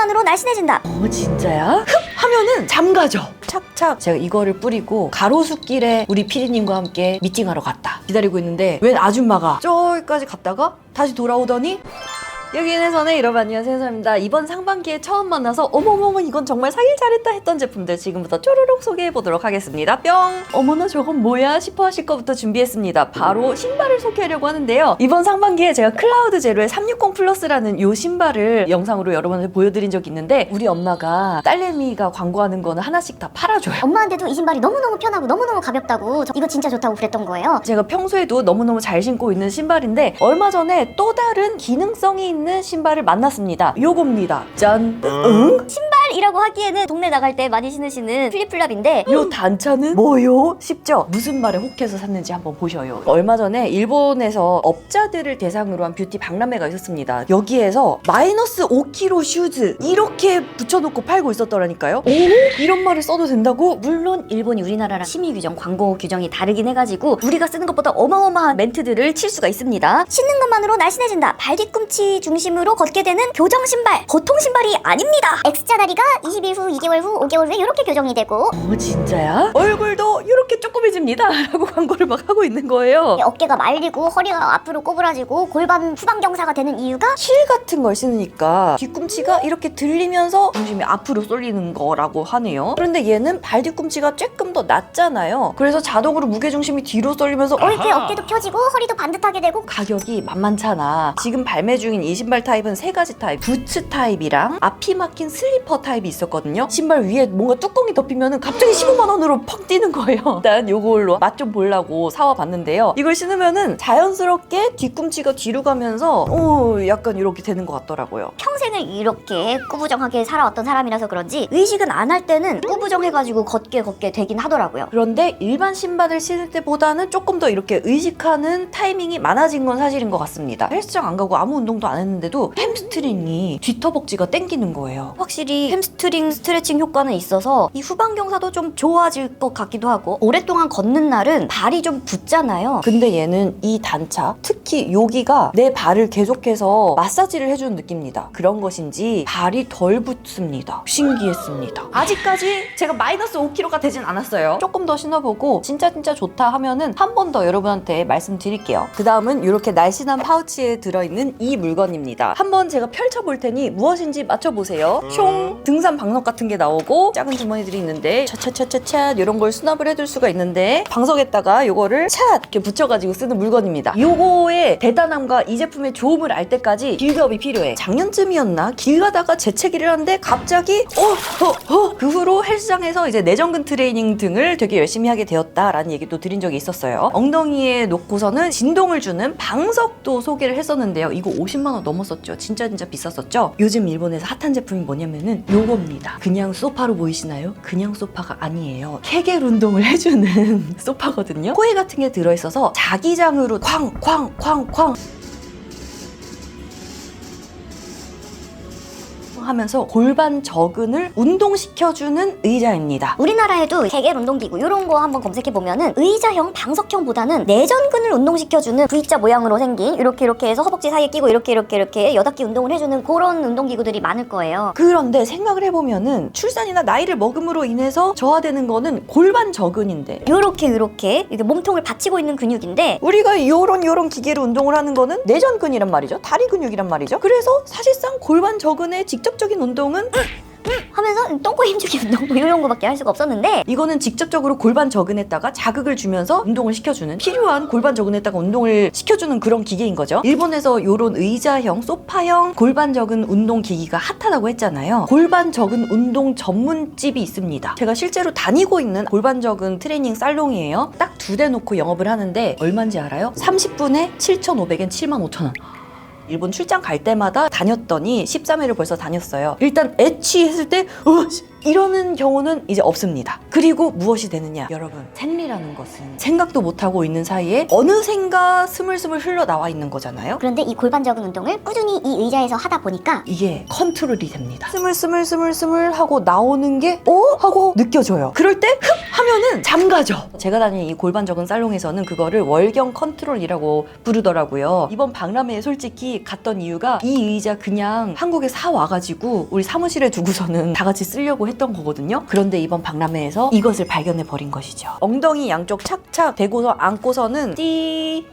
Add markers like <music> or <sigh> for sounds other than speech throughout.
것만으로 날씬해진다. 어 진짜야? 흡 하면은 잠가져. 착착 제가 이거를 뿌리고 가로수길에 우리 피디님과 함께 미팅하러 갔다. 기다리고 있는데 웬 아줌마가 저기까지 갔다가 다시 돌아오더니 여기인에서는 여러분 안녕하세요 세상입니다. 이번 상반기에 처음 만나서 어머머머 이건 정말 사길 잘했다 했던 제품들 지금부터 쪼르륵 소개해 보도록 하겠습니다. 뿅! 어머나 저건 뭐야 싶어 하실 것부터 준비했습니다. 바로 신발을 소개하려고 하는데요. 이번 상반기에 제가 클라우드 제로의 360 플러스라는 이 신발을 영상으로 여러분한테 보여드린 적이 있는데 우리 엄마가 딸내미가 광고하는 거는 하나씩 다 팔아줘요. 엄마한테도 이 신발이 너무너무 편하고 너무너무 가볍다고 저 이거 진짜 좋다고 그랬던 거예요. 제가 평소에도 너무너무 잘 신고 있는 신발인데 얼마 전에 또 다른 기능성이 있는 신발을 만났습니다. 요겁니다. 짠! 응? 신발이라고 하기에는 동네 나갈 때 많이 신으시는 플립플랍인데 요 단차는 뭐요? 싶죠? 무슨 말에 혹해서 샀는지 한번 보셔요. 얼마 전에 일본에서 업자들을 대상으로 한 뷰티 박람회가 있었습니다. 여기에서 마이너스 5kg 슈즈 이렇게 붙여놓고 팔고 있었더라니까요. 오? 이런 말을 써도 된다고? 물론 일본이 우리나라랑 심의 규정, 광고 규정이 다르긴 해가지고 우리가 쓰는 것보다 어마어마한 멘트들을 칠 수가 있습니다. 신는 것만으로 날씬해진다. 발 뒤꿈치 중심으로 걷게 되는 교정 신발. 보통 신발이 아닙니다. X자 다리가 20일 후, 2개월 후, 5개월 후에 이렇게 교정이 되고 어 진짜야? 얼굴도 이렇게 조그매집니다 <laughs> 라고 광고를 막 하고 있는 거예요. 어깨가 말리고 허리가 앞으로 꼬부라지고 골반 후방 경사가 되는 이유가 힐 같은 걸 신으니까 뒤꿈치가 이렇게 들리면서 중심이 앞으로 쏠리는 거라고 하네요. 그런데 얘는 발 뒤꿈치가 조금 더 낮잖아요. 그래서 자동으로 무게 중심이 뒤로 쏠리면서 어, 이렇게 어깨도 펴지고 허리도 반듯하게 되고 가격이 만만찮아. 지금 발매 중인 이 신발 타입은 세 가지 타입. 부츠 타입이랑 앞이 막힌 슬리퍼 타입이 있었거든요. 신발 위에 뭔가 뚜껑이 덮이면 갑자기 15만 원으로 펑 뛰는 거예요. <laughs> 일단 요걸로 맛 좀 보려고 사와 봤는데요. 이걸 신으면은 자연스럽게 뒤꿈치가 뒤로 가면서 어 약간 이렇게 되는 것 같더라고요. 평생을 이렇게 꾸부정하게 살아왔던 사람이라서 그런지 의식은 안 할 때는 꾸부정해가지고 걷게 걷게 되긴 하더라고요. 그런데 일반 신발을 신을 때보다는 조금 더 이렇게 의식하는 타이밍이 많아진 건 사실인 것 같습니다. 헬스장 안 가고 아무 운동도 안 했는데 도 햄스트링이 뒤터벅지가 땡기는 거예요. 확실히 햄스트링 스트레칭 효과는 있어서 이 후방 경사도 좀 좋아질 것 같기도 하고 오랫동안 걷는 날은 발이 좀 붙잖아요. 근데 얘는 이 단차, 특히 여기가 내 발을 계속해서 마사지를 해주는 느낌입니다. 그런 것인지 발이 덜 붙습니다. 신기했습니다. 아직까지 제가 마이너스 5kg가 되진 않았어요. 조금 더 신어보고 진짜 진짜 좋다 하면은 한 번 더 여러분한테 말씀드릴게요. 그 다음은 이렇게 날씬한 파우치에 들어있는 이 물건 입니다. 한번 제가 펼쳐볼 테니 무엇인지 맞춰보세요. 숑 등산 방석 같은 게 나오고 작은 주머니들이 있는데 차차차차차 이런 걸 수납을 해둘 수가 있는데 방석에다가 요거를 차 이렇게 붙여가지고 쓰는 물건입니다. 요거의 대단함과 이 제품의 좋음을 알 때까지 길업이 필요해. 작년쯤이었나 길 가다가 재채기를 하는데 갑자기 어 어 어 그 후로 헬스장에서 이제 내전근 트레이닝 등을 되게 열심히 하게 되었다라는 얘기도 드린 적이 있었어요. 엉덩이에 놓고서는 진동을 주는 방석도 소개를 했었는데요. 이거 50만 원 넘었었죠. 진짜 진짜 비쌌었죠. 요즘 일본에서 핫한 제품이 뭐냐면은 요겁니다. 그냥 소파로 보이시나요? 그냥 소파가 아니에요. 케겔 운동을 <laughs> 해주는 <laughs> 소파거든요. 코일 같은 게 들어있어서 자기장으로 쾅쾅쾅쾅 하면서 골반 저근을 운동시켜주는 의자입니다. 우리나라에도 개겔 운동기구 이런 거 한번 검색해 보면은 의자형 방석형보다는 내전근을 운동시켜주는 V자 모양으로 생긴 이렇게 이렇게 해서 허벅지 사이에 끼고 이렇게 이렇게 이렇게 여닫기 운동을 해주는 그런 운동기구들이 많을 거예요. 그런데 생각을 해보면은 출산이나 나이를 먹음으로 인해서 저하되는 거는 골반 저근인데 요렇게 요렇게 이렇게 몸통을 받치고 있는 근육인데 우리가 요런 요런 기계로 운동을 하는 거는 내전근이란 말이죠. 다리 근육이란 말이죠. 그래서 사실상 골반 저근의 직접 적인 운동은 하면서 똥꼬 힘주기 운동 뭐 이런 거밖에 할 수가 없었는데 이거는 직접적으로 골반 저근에다가 자극을 주면서 운동을 시켜주는 필요한 골반 저근에다가 운동을 시켜주는 그런 기계인 거죠. 일본에서 요런 의자형, 소파형 골반 저근 운동 기기가 핫하다고 했잖아요. 골반 저근 운동 전문집이 있습니다. 제가 실제로 다니고 있는 골반 저근 트레이닝 살롱이에요. 딱 두 대 놓고 영업을 하는데 얼마인지 알아요? 30분에 7,500엔 75,000원. 일본 출장 갈 때마다 다녔더니 13회를 벌써 다녔어요. 일단 애취했을 때 어, 씨, 이러는 경우는 이제 없습니다. 그리고 무엇이 되느냐? 여러분, 생리라는 것은 생각도 못하고 있는 사이에 어느샌가 스물스물 흘러나와 있는 거잖아요. 그런데 이 골반 적은 운동을 꾸준히 이 의자에서 하다 보니까 이게 컨트롤이 됩니다. 스물스물스물스물 하고 나오는 게 어? 하고 느껴져요. 그럴 때 흡! 하면은 잠가죠. 제가 다니는 이 골반 적은 살롱에서는 그거를 월경 컨트롤이라고 부르더라고요. 이번 박람회에 솔직히 갔던 이유가 이 의자 그냥 한국에 사 와가지고 우리 사무실에 두고서는 다 같이 쓰려고 했던 거거든요. 그런데 이번 박람회에서 이것을 발견해 버린 것이죠. 엉덩이 양쪽 착착 대고서 안고서는 띠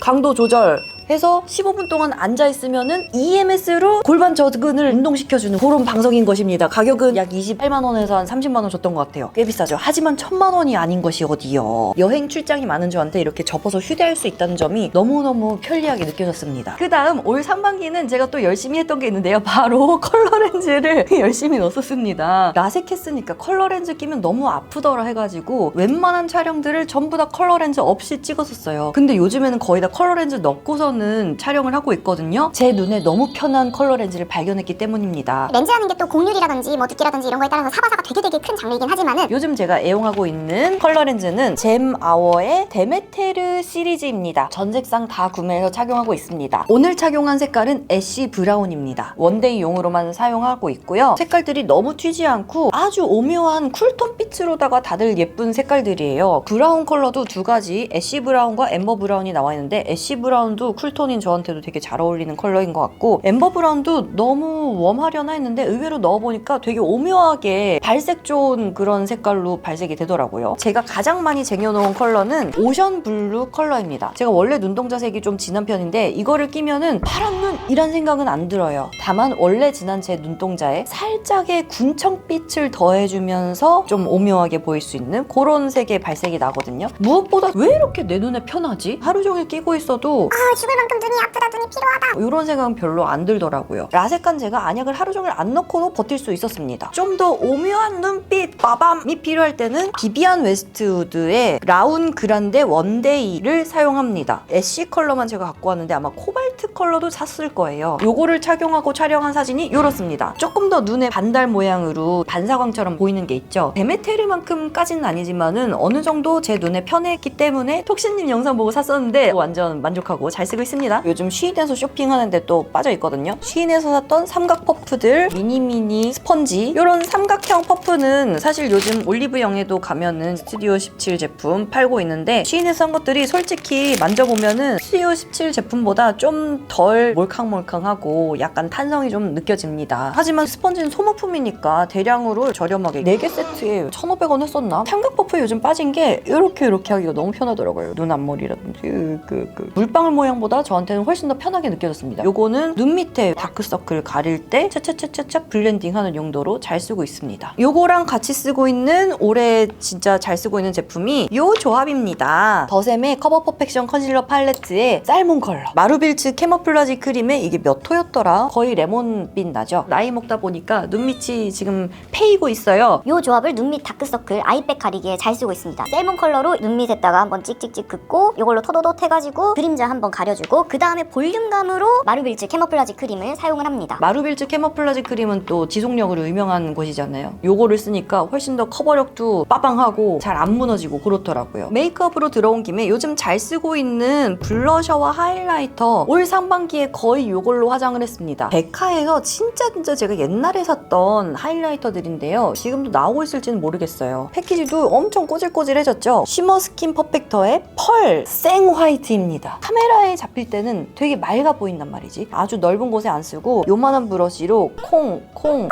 강도 조절 해서 15분 동안 앉아 있으면은 EMS로 골반 저근을 운동시켜주는 그런 방송인 것입니다. 가격은 약 28만 원에서 한 30만 원 줬던 것 같아요. 꽤 비싸죠. 하지만 천만 원이 아닌 것이 어디요. 여행 출장이 많은 저한테 이렇게 접어서 휴대할 수 있다는 점이 너무너무 편리하게 느껴졌습니다. 그 다음 올 상반기는 제가 또 열심히 했던 게 있는데요. 바로 <laughs> 컬러 렌즈를 <laughs> 열심히 넣었습니다. 라섹 했으니까 컬러 렌즈 끼면 너무 아프더라 해가지고 웬만한 촬영들을 전부 다 컬러 렌즈 없이 찍었었어요. 근데 요즘에는 거의 다 컬러 렌즈 넣고 서는 촬영을 하고 있거든요. 제 눈에 너무 편한 컬러 렌즈를 발견했기 때문입니다. 렌즈하는 게 또 곡률이라든지 뭐 두께라든지 이런 거에 따라서 사바사가 되게 되게 큰 장르이긴 하지만은 요즘 제가 애용하고 있는 컬러 렌즈는 잼 아워의 데메테르 시리즈입니다. 전 색상 다 구매해서 착용하고 있습니다. 오늘 착용한 색깔은 애쉬 브라운입니다. 원데이용으로만 사용하고 있고요. 색깔들이 너무 튀지 않고 아주 오묘한 쿨톤 빛으로다가 다들 예쁜 색깔들이에요. 브라운 컬러도 두 가지 애쉬 브라운과 엠버 브라운이 나와 있는데 애쉬 브라운도 쿨톤인 저한테도 되게 잘 어울리는 컬러인 것 같고 엠버 브라운도 너무 웜하려나 했는데 의외로 넣어보니까 되게 오묘하게 발색 좋은 그런 색깔로 발색이 되더라고요. 제가 가장 많이 쟁여놓은 컬러는 오션 블루 컬러입니다. 제가 원래 눈동자 색이 좀 진한 편인데 이거를 끼면은 파란 눈이란 생각은 안 들어요. 다만 원래 진한 제 눈동자에 살짝의 군청빛을 더해주면서 좀 오묘하게 보일 수 있는 그런 색의 발색이 나거든요. 무엇보다 왜 이렇게 내 눈에 편하지? 하루 종일 끼고 있어도 아 죽을 만큼 눈이 아프다 눈이 피로하다 이런 생각은 별로 안 들더라고요. 라섹한 제가 안약을 하루 종일 안 넣고도 버틸 수 있었습니다. 좀 더 오묘한 눈빛, 빠밤이 필요할 때는 비비안 웨스트우드의 라운 그란데 원데이를 사용합니다. 애쉬 컬러만 제가 갖고 왔는데 아마 코발트 컬러도 샀을 거예요. 요거를 착용하고 촬영한 사진이 이렇습니다. 조금 더 눈에 반달 모양으로 반사광처럼 보이는 게 있죠. 데메테르만큼까지는 아니지만은 어느 정도 제 눈에 편했기 때문에 톡신님 영상 보고 샀었는데 완전 만족하고 잘 쓰고 있습니다. 요즘 쉬인에서 쇼핑하는데 또 빠져 있거든요. 쉬인에서 샀던 삼각 퍼프들, 미니미니 스펀지 이런 삼각형 퍼프는 사실 요즘 올리브영에도 가면은 스튜디오 17 제품 팔고 있는데 쉬인에서 산 것들이 솔직히 만져보면은 스튜디오 17 제품보다 좀 덜 몰캉몰캉하고 약간 탄성이 좀 느껴집니다. 하지만 스펀지는 소모품이니까 대량으로 저렴하게 4개 세트에 1,500원 했었나? 삼각 퍼프에 요즘 빠진 게 이렇게 이렇게 하기가 너무 편하더라고요. 눈 앞머리라든지 그, 그 물방울 모양보다 저한테는 훨씬 더 편하게 느껴졌습니다. 요거는 눈 밑에 다크서클 가릴 때 차차차차차 블렌딩하는 용도로 잘 쓰고 있습니다. 요거랑 같이 쓰고 있는 올해 진짜 잘 쓰고 있는 제품이 요 조합입니다. 더샘의 커버 퍼펙션 컨실러 팔레트의 살몬 컬러 마루빌츠 캐머플라지 크림에 이게 몇 호였더라? 거의 레몬빛 나죠? 나이 먹다 보니까 눈밑이 지금 패이고 있어요. 이 조합을 눈밑 다크서클 아이백 가리기에 잘 쓰고 있습니다. 셀몬 컬러로 눈밑에다가 한번 찍찍찍 긋고 이걸로 토도독 해가지고 그림자 한번 가려주고 그 다음에 볼륨감으로 마루빌츠 캐머플라지 크림을 사용을 합니다. 마루빌츠 캐머플라지 크림은 또 지속력으로 유명한 곳이잖아요. 요거를 쓰니까 훨씬 더 커버력도 빠방하고 잘 안 무너지고 그렇더라고요. 메이크업으로 들어온 김에 요즘 잘 쓰고 있는 블러셔와 하이라이터 올 상반기에 거의 요걸로 화장을 했습니다. 베카에서 진짜 진짜 제가 옛날에 샀던 하이라이터들인데요. 지금도 나오고 있을지는 모르겠어요. 패키지도 엄청 꼬질꼬질해졌죠. 쉬머 스킨 퍼펙터의 펄 생 화이트입니다. 카메라에 잡힐 때는 되게 맑아 보인단 말이지. 아주 넓은 곳에 안 쓰고 요만한 브러쉬로 콩, 콩,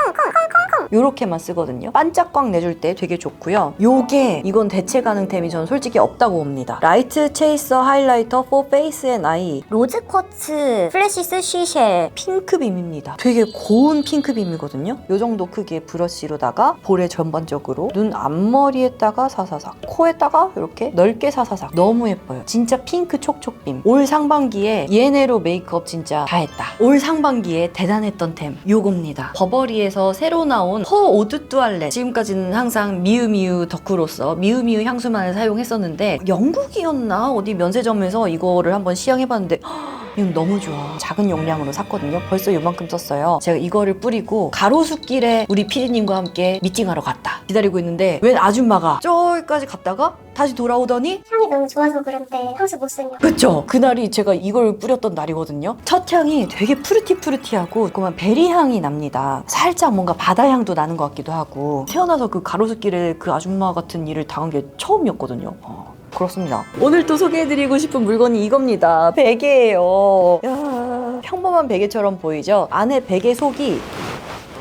요렇게만 쓰거든요. 반짝광 내줄 때 되게 좋고요. 요게 이건 대체 가능템이 저는 솔직히 없다고 봅니다. 라이트 체이서 하이라이터 for face and eye 로즈 쿼츠 플래시 스 쉬쉘 핑크빔입니다. 되게 고운 핑크빔이거든요. 요 정도 크기의 브러쉬로다가 볼에 전반적으로 눈 앞머리에다가 사사삭, 코에다가 이렇게 넓게 사사삭. 너무 예뻐요. 진짜 핑크 촉촉빔. 올 상반기 에 얘네로 메이크업 진짜 다 했다. 올 상반기에 대단했던 템 요겁니다. 버버리에서 새로 나온 퍼 오드 뚜알렛. 지금까지는 항상 미우미우 덕후로서 미우미우 향수만을 사용했었는데 영국이었나 어디 면세점에서 이거를 한번 시향해봤는데 이건 너무 좋아. 작은 용량으로 샀거든요. 벌써 요만큼 썼어요. 제가 이거를 뿌리고 가로수길에 우리 피디님과 함께 미팅하러 갔다. 기다리고 있는데 웬 아줌마가 저기까지 갔다가 다시 돌아오더니 향이 너무 좋아서 그런데 향수 못 쓰냐 그쵸? 그날이 제가 이걸 뿌렸던 날이거든요. 첫 향이 되게 푸르티푸르티하고 그만 베리 향이 납니다. 살짝 뭔가 바다 향도 나는 것 같기도 하고 태어나서 그 가로수길에 그 아줌마 같은 일을 당한 게 처음이었거든요. 어, 그렇습니다. 오늘 또 소개해드리고 싶은 물건이 이겁니다. 베개예요. 야, 평범한 베개처럼 보이죠? 안에 베개 속이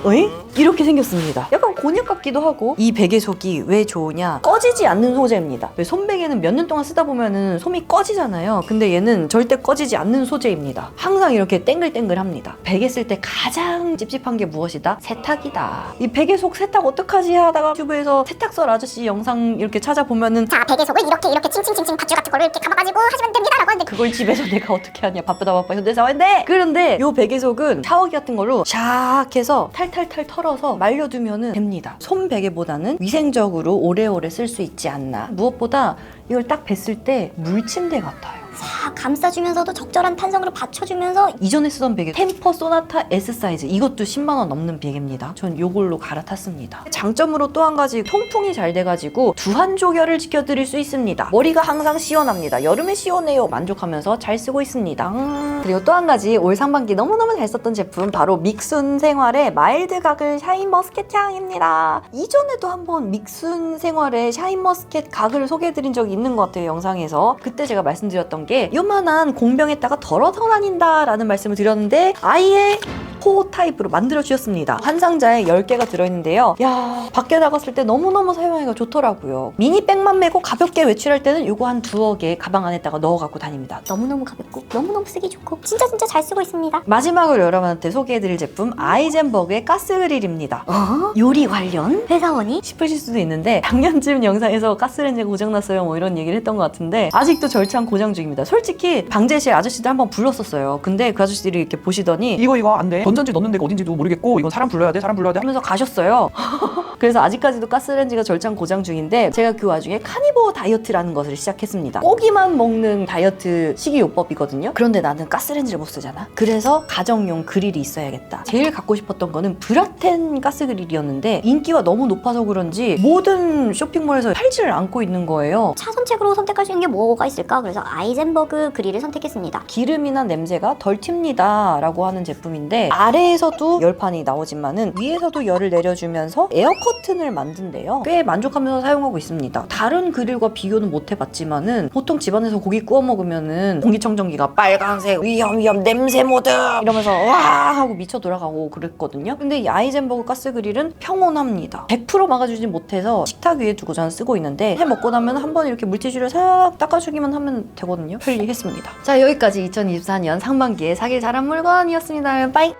어이? 이렇게 생겼습니다. 약간 곤약 같기도 하고 이 베개 속이 왜 좋으냐? 꺼지지 않는 소재입니다. 왜 손베개는 몇 년 동안 쓰다 보면은 솜이 꺼지잖아요. 근데 얘는 절대 꺼지지 않는 소재입니다. 항상 이렇게 땡글땡글합니다. 베개 쓸 때 가장 찝찝한 게 무엇이다? 세탁이다. 이 베개 속 세탁 어떡하지 하다가 유튜브에서 세탁설 아저씨 영상 이렇게 찾아보면은 자 베개 속을 이렇게 이렇게 칭칭칭칭 밧줄 같은 거를 이렇게 감아가지고 하시면 됩니다 라고 하는데 그걸 집에서 <laughs> 내가 어떻게 하냐 바쁘다 바빠 현대사회인데 그런데 요 베개 속은 샤워기 같은 걸로 샥 해서 탈탈탈 털어 서 말려두면 됩니다. 솜 베개보다는 위생적으로 오래오래 쓸 수 있지 않나. 무엇보다 이걸 딱 뱄을 때 물침대 같아요 싹 감싸주면서도 적절한 탄성으로 받쳐주면서 이전에 쓰던 베개 템퍼 소나타 S 사이즈 이것도 10만 원 넘는 베개입니다. 전 요걸로 갈아탔습니다. 장점으로 또 한 가지 통풍이 잘 돼가지고 두한 조결을 지켜드릴 수 있습니다. 머리가 항상 시원합니다. 여름에 시원해요. 만족하면서 잘 쓰고 있습니다. 음. 그리고 또 한 가지 올 상반기 너무너무 잘 썼던 제품 바로 믹순 생활의 마일드 가글 샤인 머스켓 향입니다. 이전에도 한번 믹순 생활의 샤인 머스켓 가글을 소개해드린 적이 있는 것 같아요 영상에서 그때 제가 말씀드렸던 게 요만한 공병에다가 덜어서 다닌다라는 말씀을 드렸는데 아예 호 타입으로 만들어 주셨습니다. 한 상자에 10개가 들어있는데요. 야 밖에 나갔을 때 너무너무 사용하기가 좋더라고요. 미니백만 메고 가볍게 외출할 때는 요거 한 두어 개 가방 안에다가 넣어 갖고 다닙니다. 너무너무 가볍고 너무너무 쓰기 좋고 진짜 진짜 잘 쓰고 있습니다. 마지막으로 여러분한테 소개해드릴 제품 아이젠버그의 가스그릴입니다. 어? 요리 관련 회사원이 싶으실 수도 있는데 작년쯤 영상에서 가스레인지 고장났어요 뭐 이런 얘기를 했던 것 같은데 아직도 절창 고장 중입니다 솔직히 방제실 아저씨들 한번 불렀었어요 근데 그 아저씨들이 이렇게 보시더니 이거 이거 안 돼. 건전지 넣는 데가 어딘지도 모르겠고 이건 사람 불러야 돼. 사람 불러야 돼. 하면서 가셨어요 <laughs> 그래서 아직까지도 가스레인지가 절창 고장 중인데 제가 그 와중에 카니보 다이어트라는 것을 시작했습니다. 고기만 먹는 다이어트 식이요법이거든요. 그런데 나는 가스레인지를 못 쓰잖아. 그래서 가정용 그릴이 있어야겠다. 제일 갖고 싶었던 거는 브라텐 가스 그릴이었는데 인기가 너무 높아서 그런지 모든 쇼핑몰에서 팔지를 않고 있는 거예요. 차선책으로 선택할 수 있는 게 뭐가 있을까? 그래서 아이젠버그 그릴을 선택했습니다. 기름이나 냄새가 덜 튑니다 라고 하는 제품인데 아래에서도 열판이 나오지만은 위에서도 열을 내려주면서 에어 커튼을 만든대요. 꽤 만족하면서 사용하고 있습니다. 다른 그릴과 비교는 못 해봤지만은 보통 집안에서 고기 구워 먹으면은 공기청정기가 빨간색 위험 위험 냄새 모드 이러면서 와 하고 미쳐 돌아가고 그랬거든요. 근데 이 아이젠버그 가스 그릴은 평온합니다. 100% 막아주지 못해서 식탁 위에 두고 저는 쓰고 있는데 해 먹고 나면 한 번 이렇게 물티슈를 싹 닦아주기만 하면 되거든요. 편리했습니다. 자 여기까지 2024년 상반기에 사길 잘한 물건이었습니다. 빠이